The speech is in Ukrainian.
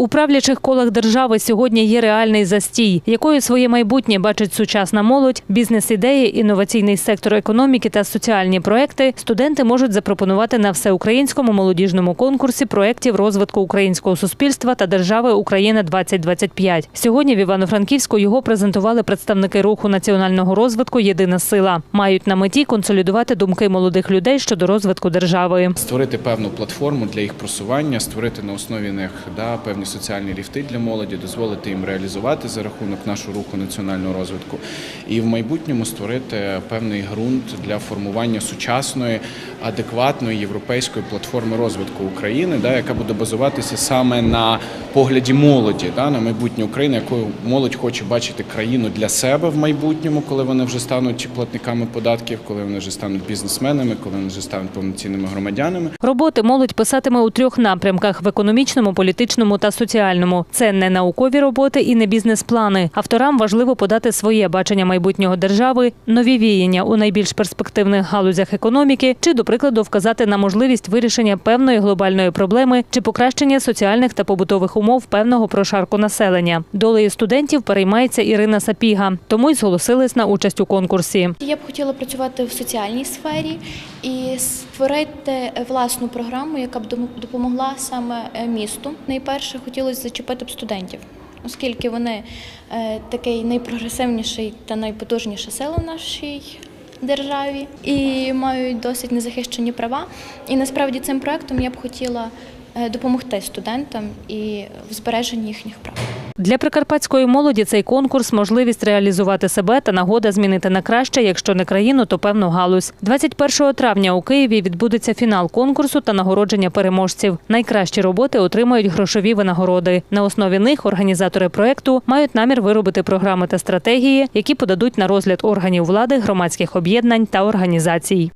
У правлячих колах держави сьогодні є реальний застій, якою своє майбутнє бачить сучасна молодь, бізнес-ідеї, інноваційний сектор економіки та соціальні проекти. Студенти можуть запропонувати на всеукраїнському молодіжному конкурсі проєктів розвитку українського суспільства та держави Україна 2025 Сьогодні в Івано-Франківську його презентували представники руху національного розвитку Єдина сила. Мають на меті консолідувати думки молодих людей щодо розвитку держави. створити певну платформу для їх просування, створити на основі них да, певні соціальні ліфти для молоді, дозволити їм реалізувати за рахунок нашого руху національного розвитку, і в майбутньому створити певний ґрунт для формування сучасної, адекватної європейської платформи розвитку України, да, яка буде базуватися саме на погляді молоді, да, на майбутнє України, якою молодь хоче бачити країну для себе в майбутньому, коли вони вже стануть платниками податків, коли вони вже стануть бізнесменами, коли вони вже стануть повноцінними громадянами. Роботи молодь писатиме у трьох напрямках: в економічному, політичному та соціальному. Це не наукові роботи і не бізнес-плани. Авторам важливо подати своє бачення майбутнього держави, нові віяння у найбільш перспективних галузях економіки, чи, до прикладу, вказати на можливість вирішення певної глобальної проблеми чи покращення соціальних та побутових умов певного прошарку населення. Долею студентів переймається Ірина Сапіга, тому й зголосилась на участь у конкурсі. Я б хотіла працювати в соціальній сфері і створити власну програму, яка б допомогла саме е, місту. Найперше хотілося зачепити б студентів, оскільки вони е, такий найпрогресивніший та найпотужніша сила в нашій державі і мають досить незахищені права. І насправді цим проектом я б хотіла е, допомогти студентам і в збереженні їхніх прав. Для прикарпатської молоді цей конкурс можливість реалізувати себе та нагода змінити на краще, якщо не країну, то певну галузь. 21 травня у Києві відбудеться фінал конкурсу та нагородження переможців. Найкращі роботи отримають грошові винагороди. На основі них організатори проекту мають намір виробити програми та стратегії, які подадуть на розгляд органів влади, громадських об'єднань та організацій.